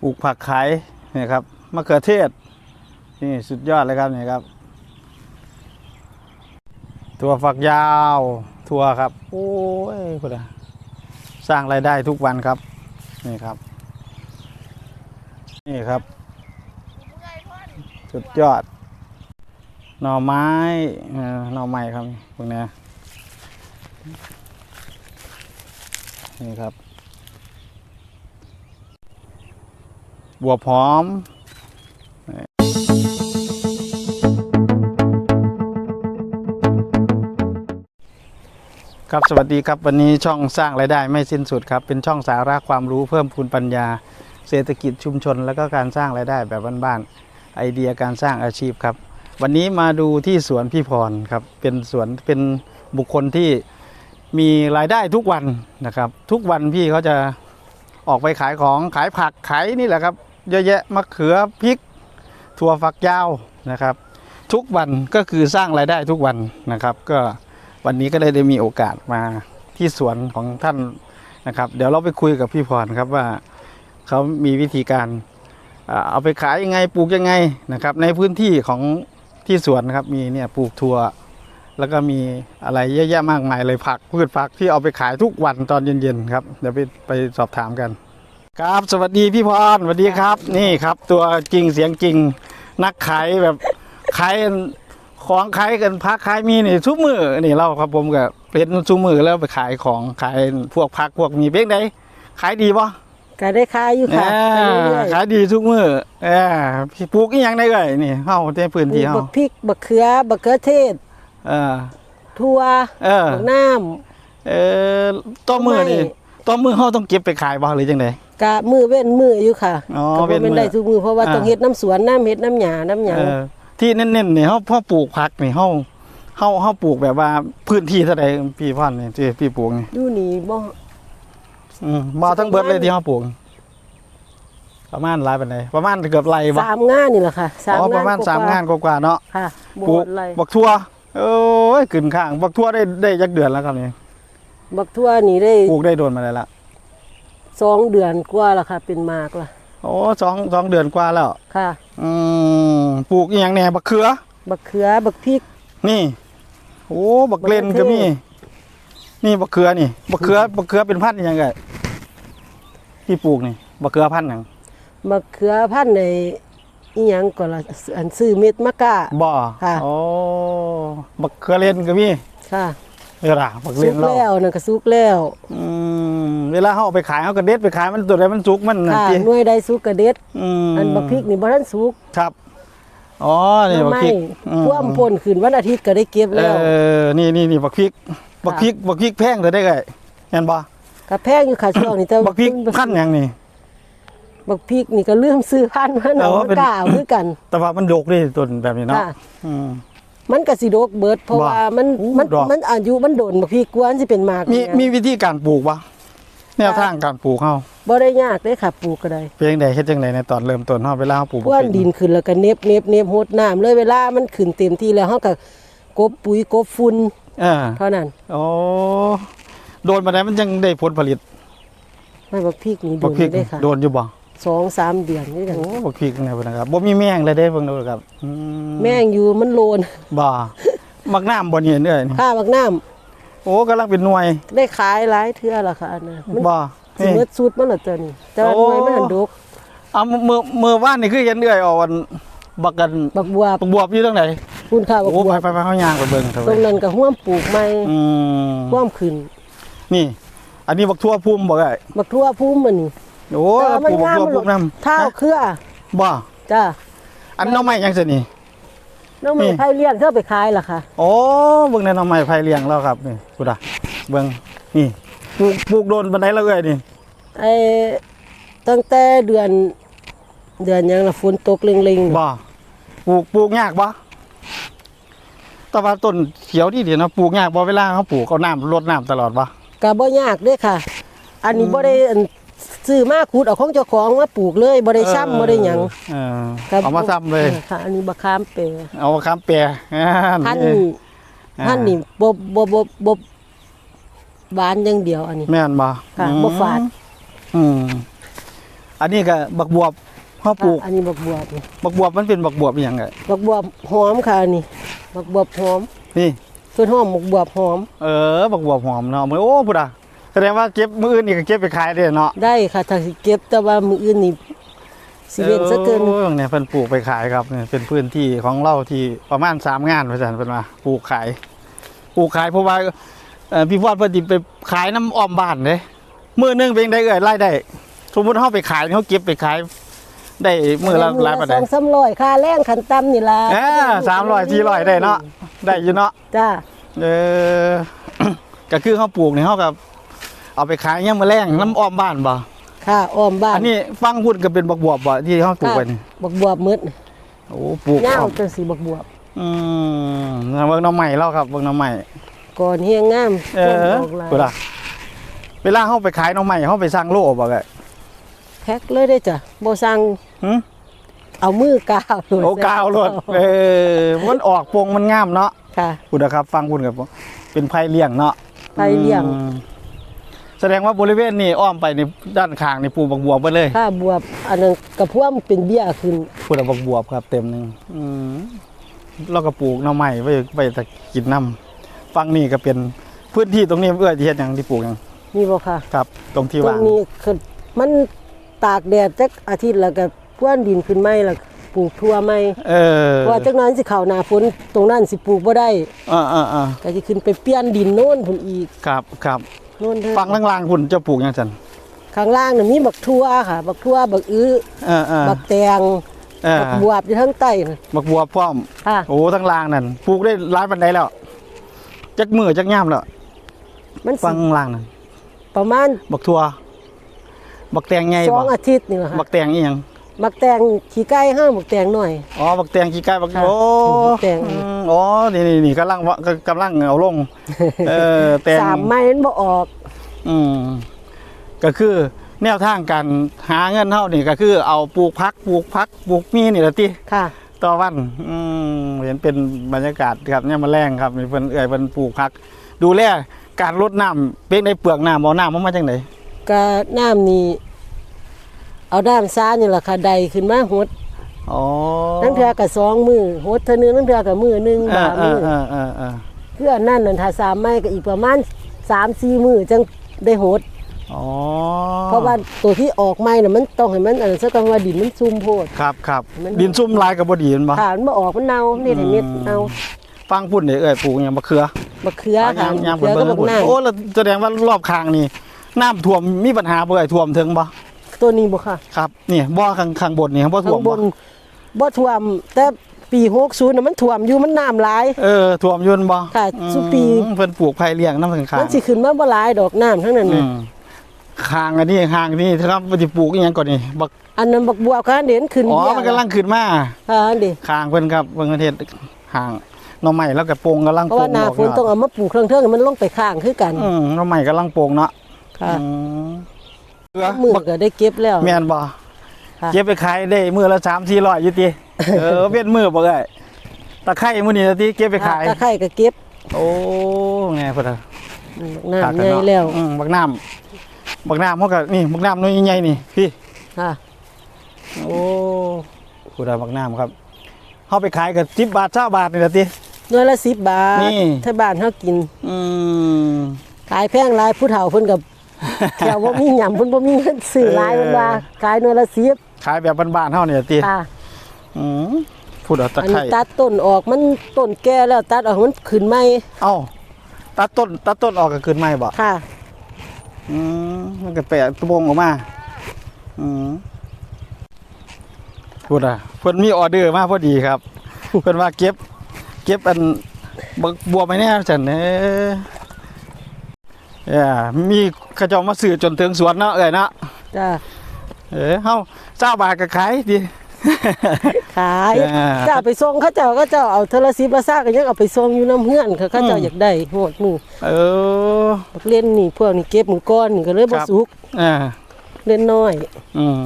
ปลูกผักขายนี่ครับมะเขือเทศนี่สุดยอดเลยครับนี่ครับถั่วฝักยาวถั่วครับ โอ้ยคุณอะสร้างรายได้ทุกวันครับ นี่ครับ นี่ครับ สุดยอด หน่อไม้หน่อไม้ครับพวกเนี้ยนี่ครับ บัวบหอมครับสวัสดีครับวันนี้ช่องสร้างรายได้ไม่สิ้นสุดครับ เป็นช่องสาระความรู้เพิ่มพูนปัญญา เศรษฐกิจชุมชน แล้วก็การสร้างรายได้แบบบ้านๆไอเดียการสร้างอาชีพครับ วันนี้มาดูที่สวนพี่พรครับเป็นสวนเป็นบุคคลที่มีรายได้ทุกวันนะครับ ทุกวันพี่เขาจะออกไปขายของขายผักขายนี่แหละครับ เยอะแยะมะเขือพริก ถั่วฝักยาวนะครับ ทุกวันก็คือสร้างรายได้ทุกวันนะครับ ก็วันนี้ก็ได้ได้มีโอกาสมาที่สวนของท่านนะครับ เดี๋ยวเราไปคุยกับพี่พรครับว่าเขามีวิธีการเอาไปขายยังไงปลูกยังไงนะครับ ในพื้นที่ของที่สวนนะครับมีเนี่ยปลูกถั่วแล้วก็มีอะไรเยอะแยะมากมายเลยผักพืชผักที่เอาไปขายทุกวันตอนเย็นๆครับเดี๋ยวไปไปสอบถามกัน ครับสวัสดีพี่พรสวัสดีครับ นี่ครับ ตัวจริงเสียงจริงนักขายแบบขายของขายกันพักขายมีนี่ทุกมือนี่เราครับผมกับเป็นทุกมือแล้วไปขายของขายพวกพักพวกมีเพียงใดขายดีปะก็ได้ขายอยู่ค่ะอ่าไปเรื่อยขายดีทุกมือเออพี่ปลูกอีหยังได้เลยนี่เฮาในพื้นๆที่มีเฮาบักพริกบักเขือบักเขือเทศเออทั่วเออบักน้เออต้นมือนี่ ต้นมือเฮาต้องเก็บไปขายบ่หรือจังไดำกะมือเว้นมืออยู่ค่ะอ๋อก็เว้บ่นมือเป็นได้ทุกมือเพราะว่าอ่า ต้องเฮ็ดน้ำสวนน้ำเฮ็ดน้ำหญ้าน้ำหยังเออที่เน้นๆนี่เฮาพ่อปลูกผักนี่เฮาเฮาเฮาปลูกแบบว่าพื้นที่เท่าใดพี่พรนี่ที่พี่ปลูกนี่อยู่นี่บ่อืมบ่ทั้งเบิดเลยที่เฮาปลูก ประมาณหลายปานใดประมาณเกือบไร่บ่สามงานนี่แหละค่ะสามอ๋อประมาณกว่สามงานกว่าๆเนาะ ค่ะปลูบ่กไรบักทั่วโอ้ยขึ้นข้างบักทั่วได้ได้จักเดือนแล้วครับนี่ บักทั่วนี่ได้ปลูกได้โดนมาได้ละสองเดือนกว่าแล้วค่ะ เป็นมากละโอ้สองสองเดือนกว่าแล้ว ค่ะ อืมปลูกอีหยังแหน่บักเขือ บักเขือบักพริก นี่ โอ้บักเลนบักเขืก็อเทศมี นี่บักเขือนี่บักเขือบักเขือเป็นพันธุ์อิหยังไงที่ปลูกนี่บักเขือพันธุ์หยังบักเขือพันธุ์ในอีหยังก็ละอันซื้อเม็ดมะกะบ่ค่ะ โอ้บักเขือเลนก็มีค่ะ เวลาบักเลสุนกเราแล้วนั่นก็สุกแล้วอืมเวลาเขาเอาไปขายเขาก็เด็ดไปขายมันตัวใดมันสุกมันนั่นค่ะติหน่วยใดสุกกระเด็ดอืมอันบักพริกนี่บ่ทันสุกครับอ๋อนี่บักไม่พริกอืมท่วมพ่นขึ้นวันอาทิตย์ก็ได้เก็บเอแล้ว อ นี่นี่นี่บักพริก บักพริก บักพริกแพงเท่าได้ไงเห็นบ่กระแพงอยู่ค่ะช่วงนี้แต่บักพริกพันธุ์หยังนี่ บักพริกนี่ก็ลืมซื้อพันธุ์มันเอเอาอมาเป็น กล้าเอาคือกัน แต่ว่ามันดกดิต้นแบบนี้เนาะค่ะ อืม มันก็สิโดกเบิด เพราะบ่ว่ามันอู้มันดอก มันอายุมันโดนบักพริกกวนสิเป็นมากมีเนี่ยมีวิธีการปลูกปะแนวทางการปลูกเฮาบ่ได้ยากเด้ค่ะปลูกก็ได้เพียงใดเฮ็ดจังไดในตอนเริ่มต้นเฮาเวลาเฮาปลูกกวนดินขึ้นแล้วก็เน็บเน็บเน็บโหดน้ำเลยเวลามันขึ้นเต็มที่แล้วเฮาก็กบปุ๋ยกบฝุ่นเออเท่านั้นโอ้โดนมาได้มันจังได้ผลผลิตไม่บักพริกนี่โดบักนพริกได้ค่ะ โดนอยู่บ่ สองสามเดือนนี่กันโอ้บักพริกนี่พุ่นนะครับบ่มีแมงเลยเด้เพิ่นดูครับอืมแม่งอยู่มันโลนบ่มักน้ำบ่นี่เด้อนี่ค่าบักน้ำโอ้กำลังเป็นหน่วยได้ขายหลายเทื่อละค่ะอันนั้นมันบ่สินี่เบิดสุดมันละตัวนี้แต่ว่าโอ้หน่วยมันหันดกเอามือมือว่านนี่คือเห็นเอื้อยออกวันบักกันบักบัวบักบวบอยู่ตรงไหนคุณค่าบักโอ้บัวไปไปไปเฮาย่างไปเบิ่งเถอะตรเว้งยนั้นก็ห่วมปลูกใหม่อืมห่วมขึ้น นี่ อันนี้บักทั่วพุ่มบ่ได้บักทั่วพุ่มมันนี่ โอ้แต่ว่ามันปลูกบักงามทั่วมันพุ่มน้ำเท้าเครือบ่จ้าอันน้องไม้ยังสินี่ น้องไม้นี่ไผ่เลี้ยงเธอไปขายล่ะค่ะโอ้เบิ่งในน้องไม้ไผ่เลี้ยงแล้วครับนี่กูดาเบิ่งนี่ปลูกปลูกโดนบันไดแล้วเอ้ยนี่ไอ้ตั้งแต่เดือน เดือนหยังละฝนตกเล็งๆบ่ปลูกปลูกยากบ่แต่ว่าต้นเขียวที่เดียวนะปลูกยากบ่เวลาเขาปลูกเอาน้ำรดน้ำตลอดบ่ก็บ่ยากเด้ค่ะ อันนี้บ่ได้อัน ซื้อมาขุดเอาของเจ้าของมาปลูกเลยบ่ได้ซ้ำบ่ได้หยังเออก็เอามาซ้ำเลยค่ะ อันนี้บักขามเปรเอามาค้ำแปรอ่าพันนี่ธุ์อ่าพันธุ์นี่บ่บ่บ่บ่หวานอย่างเดียวอันนี้ แม่นบ่ค่ะอืมบ่ฝาดอืมอันนี้ก็บักบวบเฮาปลูก อันนี้บักบวบนี่บักบวบมันเป็นบักบวบอหย่างไงบักบวบหอมค่ะอันนี่บักบวบหอม นี่ส่วนหอมบักบวบหอม เออบักบวบหอมเนาะมื้อโอ้พุดอะแส ดงว่าเก็บมื้ออื่นนี่ก็เก็บไปขายได้เนาะได้ค่ะถ้าสิเก็บแต่ว่ามืออื่นนี่สิเว้นซะเกินโอ้ยเนี่ยเพิ่นปลูกไปขายครับเนี่ยเป็นพื้นที่ของเราที่ประมาณสามงานว่าซั่นเพิ่นว่าปลูกขายปลูกขายเพราะว่าเอ่อพี่พอดเพิ่นสิไปขายน้ำอ้อมบ้านเด้มื้อหนึงเป็นได้เอ่ยรายได้สมมุติเฮาไปขายเฮาเก็บไปขายได้มื้อละหลายปานใดสองสามร้อยค่าแรงขันต่ำนี่ล่ะเออ300 400ได้เนาะได้อยู่เนาะจ้าเออก็คือเขาปลูกนี่เขากับ เอาไปขายยังมาแรงน้ำอ้อมบ้านบ่ค่ะอ้อมบ้านอันนี้ฟังพูดก็เป็นบักบวบบ่ที่เขาปลูกไว้นี่บักบวบมืดโอ้ปลูกยาวอ้อมจังสีบักบวบ อืมเบิ่งหน้ำใหม่แล้วครับเบิ่งหน้ำใหม่ก่อนเฮียงงามเออต้นดอกลายเวลาเวลาเขาไปขายหน้ำใหม่เขาไปสร้างโลบ่ไงแพ็คเลยได้จ้ะบ่สั่งหึเอามือกาวเลยโอ้กาวรถเออมันออกปงมันงามเนาะค่ะพูดนะครับ ฟังพูดกับผมเป็นไผ่เลี้ยงเนาะไผ่เลี้ยงอืม แสดงว่าบริเวณนี้อ้อมไปในด้านข้างนี่ปลูกบักบวบไปเลยค่าบวบอันนั้นกระพวมเป็นเบี้ยขึ้นพูดถึงบักบวบครับ เต็มหนึ่งอืมเราก็ปลูกหน่อไม้ไว้ไว้แต่กินน้ำฟังนี่ก็เป็นพื้นที่ตรงนี้เอื้อที่เฮ็ดหยังที่ปลูกหยังนี่บ่ค่ะ ครับ ตรงที่ตรว่างงนี้คือมันตากแดดจักอาทิตย์แล้วก็พรวนดินขึ้นไหมแล้วปลูกทั่วไหมเออเพราะว่าจักหนั้นสิเข้าหน้าฝนตรงนั้นสิปลูกบ่ได้อ่าอ่าอ่าก็สิขึ้นไปเปลี่ยนดินโน่นพุ่นอีก ครับครับโน่นเด้อฟังล่างๆคุณจะปลูกหยังจันข้างล่างน่ะมีบักทั่วค่ะ บักทั่วบักอื้อเออเออบักแตงเออบักบวบอยู่ทั้งใต้น่ะบักบวบพร้อม ค่ะโอ้ทั้งล่างนั่นปลูกได้หลายปันไดแล้วจักมือจักย่ามแล้วมันฟัสิงล่างนั่นประมาณบักทั่วบักแตงใหญ่สอบ่งอาทิตย์นี่แหละบัค่ะกแตงอีหยัง บักแตงขี้ไก่ห้าบักแตงหน่อย อ๋อบักแตงกี่ไก่บักค่ะโอ้บักแตง อืมอ๋อนี่นี่นี่กำลังวะกำลังเอาลง เออแตงสามไม้มันบ่ออก อืมก็คือแนวทางการหาเงินเท่านี่ก็คือเอาปลูกพักปลูกพักปลูกมีนี่แหละที่ค่ะ ต่อวันอืมเห็นเป็นบรรยากาศครับเนี่ยมาแรงครับมีเพิ่นเอ่ยเพิ่นปลูกพัก ดูแลการรดน้ำเป็นในเปลือกน้ำบ่น้ำมันมาจังไดก็น้ำนี่ เอาน้ำซ่านี่แหละค่ะใดขึ้นมาหดอ๋อนั่งเทือกับสองมือหดเท่านึงนั่งเทือกับมือหนึงเอบ่าอเอมืออเออเออเออเพื่ออันนั่นนั่นถ้าสามไม้ก็อีกประมาณสามสี่มือจังได้หดอ๋อเพราะว่าตัวที่ออกไม้น่ะมันต้องให้มันอันนั้นซะก่อนว่าดินมันซุ่มโพดครับครับมันดินซุ่มลายกับบ่ดีแมันบ่ค่ะมันบ่ออกมันเน่านี่เห็นเม็ดเน่าฟังพุ่นเด้เอ้ยปลูกหยังมะเขือบักเขือค่ะยามยามเขือเบิ่ก็งบักพุ่นนางโอ้แล้วแสดงว่ารอบข้างนี่น้ำท่วมมีปัญหาบ่เอ้ยท่วมถึงบ่ ตัวนี้บ่ค่ะครับนี่บ่อข้างข้างบนนี่ครับบ่ท่ข้าวงมบบ่นบ่ท่วม แต่ปี60น่ะมันท่วมอยู่มันน้ำหลาย เออท่วมอยืนบ่ค่ะสุปีอืมเพิ่นปลูกไผ่เลี้ยงน้ำข้างข้างมันสิขึ้นมาบ่หลายดอกน้ำทั้งนั้นอืน่ะมข้างอันนี้ข้างอันนี้ครับว่าสิปลูกอีหยังก่อนนี่บักอันนั้นบักบัวค่ะเด่นขึ้นอ๋อเบี้ยมันกำลังขึ้นมาค่ะอันนี้ข้างเพิ่นครับเบิ่งประเทศข้างหน่อไม้แล้วก็โป่งกำลังเพราะโป่ว่างหน้าออกฝนต้องเอามาปลูกเครื่องเทิงให้มันลงไปข้างคือกันอืมหน่อไม้กำลังโป่งเนาะค่ะอืม เกลือมือบักก็ได้เก็บแล้ว แม่นบ่ค่ะเก็บไปขายได้มื้อละ3 400อยู่ติเออเป็นมื้อบ่เอ้ยตะไคร้มื้อนี้ติเก็บไปขายตะไคร้ก็เก็บ โอ้ไงพุ่นน่ะน้ำใหญ่แล้วอืมบักน้ำบักน้ำเขาก็นี่บักน้ำน้อยใหญ่ๆนี่พี่ค่ะโอ้กูได้บักน้ำครับเขาไปขายกับสิบบาทเจ้าบาทนี่แหละติหน่วยละ10บาทนี่ถ้าบ้านเฮากิน อืมขายแพงหลายผู้เฒ่าเพิ่นกับ แถวบ่มีหยังเพิ่นบ่มีเงินซื้อหลายเพิ่นว่าขายหน่วยละ10ขายแบบบ้านๆเฮาเนี่ยติค่ะอืมพูดเอาตะอันไคนี้ร้ตัดต้นออกมันต้นแก่แล้วตัดออกมันขึ้นใหม่เอ้าตัดต้นตัดต้นออกก็ขึ้นใหม่บ่ค่ะอืมมันก็แปะตะบงออกมาอืมพูดอะเพิ่นมีออเดอร์มาพอดีครับเพิ่นว่าเก็บ เก็บอันบักบัวไปแน่จันเด้อ เอ้ยมีเขาเจ้ามาซื้อจนถึงสวนเนาะเอ้ยเนาะจ้าเอ้ยเฮาเจ้าบาทก็ขายดิ ขายอ่าเจ้าไปส่งเขาเจ้าก็เจ้าเอาเทอละสิบละซ่าก็ยังเอาไปส่งอยู่น้ำเฮือนเขาเขาเจ้าอืมอยากได้โหดมือเออ บักเล่นนี่พวกนี้เก็บมือก้อนนี่ก็เลยบ่ครับ สุกอ่า เล่นน้อย อืม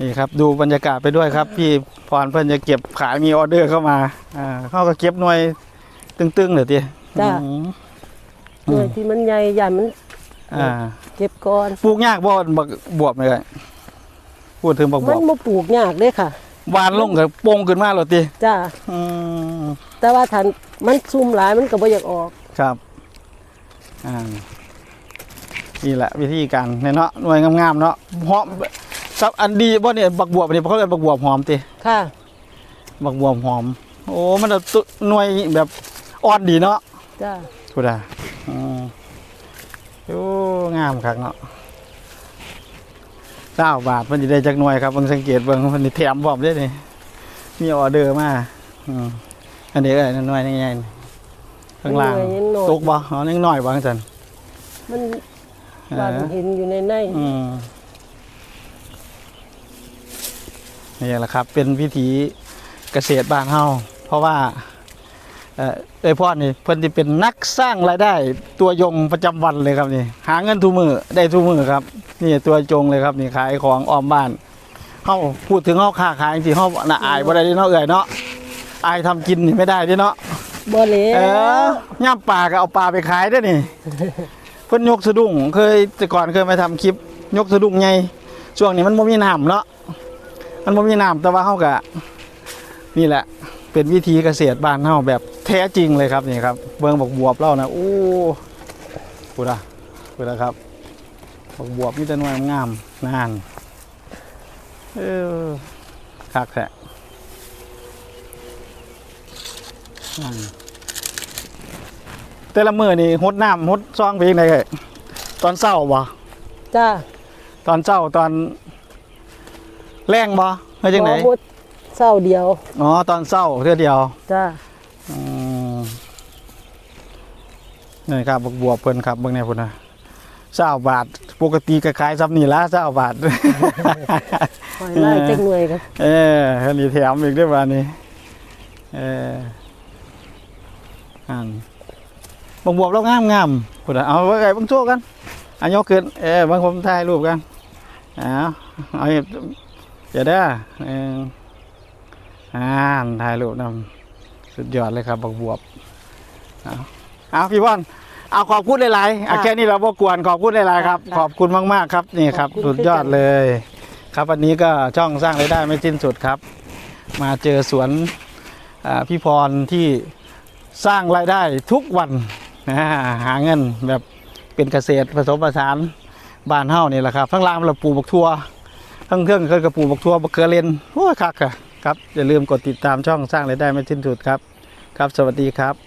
นี่ครับดูบรรยากาศไปด้วยครับ พี่พรเพิ่นจะเก็บขายมีออเดอร์เข้ามา อ่าเขาก็เก็บหน่วยตึงๆเลยทีจ้าอืม หน่วยที่มันใหญ่ใหญ่มันอ่าเก็บก้อนปลูกยากบ่บักบวบเลยพูดถึงบักบมัวนบบ่ปลูกยากเด้ค่ะหวานลงกับโป่งขึ้นมาเลยติจ้าอืมแต่ว่าทันมันซุ่มหลายมันก็บ่อยากออกครับอ่านี่แหละวิธีการเนี่ยเนาะหน่วยงามๆเนาะหอมสับอันดีบ่เนี่ยบักบวบนี่เขาเรียกบักบวบหอมติค่ะบักบวบหอม โอ้มันเอาตุหน่วยแบบอ่อนดีเนาะจ้า พูดอะอืมโอ้งามคักเนาะเก้าบาทมันจะได้จากหน่วยครับเบิ่งสังเกตเบิ่งมันนี่แถมพร้อมเด้นี่มีออเดอร์มาอืมอันนี้ก็ได้หน่วยนี่ไงข้างล่างหน่วยยังน้อย ตกบ่อ๋อยังน้อยบ่จังซั่นมันเอว่าอเห็นอยู่ในในอืมนี่แหละครับ เป็นวิถีเกษตรบ้านเฮาเพราะว่า เอ่อเอ้ยพ่อนี่เพิ่นที่เป็นนักสร้างรายได้ ตัวยงประจำวันเลยครับนี่ หาเงินทุกมือได้ทุกมือครับ นี่ตัวจงเลยครับนี่ขายของออมบ้านเฮาพูดถึงเฮาค้าขายจริงๆเฮาน่ะอายบ่ได้เด้เนาะเอ้ยเนาะอายทำกินนี่ไม่ได้เด้เนาะบ่เหลเออย่ามปลาก็เอาปลาไปขายได้อนี่ เพิ่นยกสะดุ้งเคยแต่ก่อนเคยมาทำคลิป ยกสะดุ้งไงช่วงนี้มันบ่มีน้ำเนาะมันบ่มีน้ำแต่ว่าเฮาก็นี่แหละ เป็นวิธีเกษตรบ้านเฮาแบบแท้จริงเลยครับนี่ครับเบิ่งบักบวบเล่านะโอ้พูดอะพูดอะครับบักบวบมีแต่หน่วยงามๆนานเออคักแท้อืมแต่ละมื้อนี่หดน้ำหดซองไปยังไงตอนเช้าบ่จ้าตอนเช้าตอนแรงบ่เฮ้ยจังไหนบ่หมด เศร้าเดียว อ๋อตอนเช้าเทื่อเดียวจ้าอืมนี่ครับบวกบวบเพิ่นครับเบิ่งแน่พุ่นนะเจ้าบาทปกติก็ขายซ้ำนี่ละเจ้าบาท หอยไล่จักหน่วยกันเอออันนี้แถมอีกด้วยว่านี่เอออันบวกบวบแล้วงามงามพุ่นน่ะเอาไว้ไงเบิ่งโชว์กันอันยกขึ้นเออบางผมถ่ายรูปกัน เอาเอาเดี๋ยวเด้อเออ อ่านถ่ายรูปนำสุดยอดเลยครับบวกบวบเอาพี่บอลเอาขอบคุณหลายๆอะแค่นี้เราบ่กวนขอบคุณหลายๆครับ ขอบคุณมากๆครับนี่ครับ สุดยอดเลย ครับวันนี้ก็ช่องสร้างรายได้ไม่สิ้นสุดครับ มาเจอสวนอ่าพี่พรที่สร้างรายได้ทุกวันนะหาเงินแบบเป็นเกษตรผสมผสานบ้านเฮานี่แหละครับทั้งล่างเราปลูกบักทั่วทั้งเครื่องก็กระปลูกบักทั่วบักเขือเลนโอ้ยคักอะ ครับอย่าลืมกดติดตามช่องสร้างรายได้ไม่สิ้นสุดครับ ครับสวัสดีครับ